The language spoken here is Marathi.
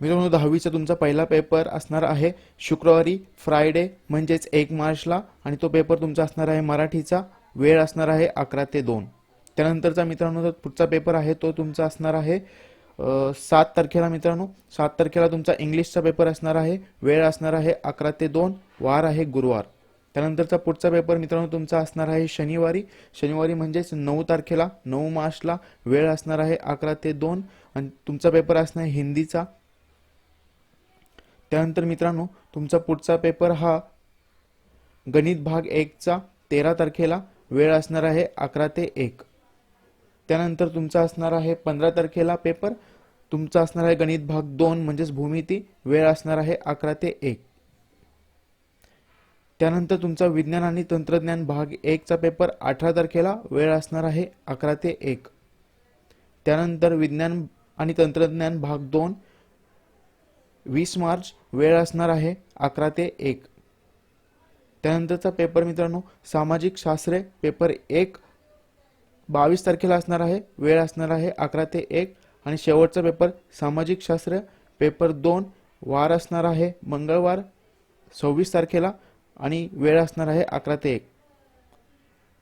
मित्रांनो दहावीचा तुमचा पहिला पेपर असणार आहे. शुक्रवारी फ्रायडे म्हणजेच एक मार्चला आणि तो पेपर तुमचा असणार आहे मराठीचा. वेळ असणार आहे अकरा ते दोन. त्यानंतरचा मित्रांनो पुढचा पेपर आहे तो तुमचा असणार आहे सात तारखेला मित्रांनो. सात तारखेला तुमचा इंग्लिशचा पेपर असणार आहे. वेळ असणार आहे अकरा ते दोन. वार आहे गुरुवार. त्यानंतरचा पुढचा पेपर मित्रांनो तुमचा असणार आहे शनिवारी. शनिवारी म्हणजेच नऊ तारखेला नऊ मार्चला वेळ असणार आहे अकरा ते दोन. आणि तुमचा पेपर असणार आहे हिंदीचा. त्यानंतर मित्रांनो तुमचा पुढचा पेपर हा गणित भाग एकचा तेरा तारखेला वेळ असणार आहे अकरा ते एक. त्यानंतर तुमचा असणार आहे पंधरा तारखेला पेपर तुमचा असणार आहे गणित भाग दोन म्हणजेच भूमिती वेळ असणार आहे अकरा ते एक. त्यानंतर तुमचा विज्ञान आणि तंत्रज्ञान भाग एकचा पेपर अठरा तारखेला वेळ असणार आहे अकरा ते एक. त्यानंतर विज्ञान आणि तंत्रज्ञान भाग दोन वीस मार्च वेळ असणार आहे अकरा ते एक. त्यानंतरचा पेपर मित्रांनो सामाजिक शास्त्रे पेपर एक. बावीस तारखेला असणार आहे वेळ असणार आहे अकरा ते एक. आणि शेवटचा पेपर सामाजिक शास्त्र पेपर दोन. वार असणार आहे मंगळवार सव्वीस तारखेला. आणि वेळ असणार आहे अकरा ते एक.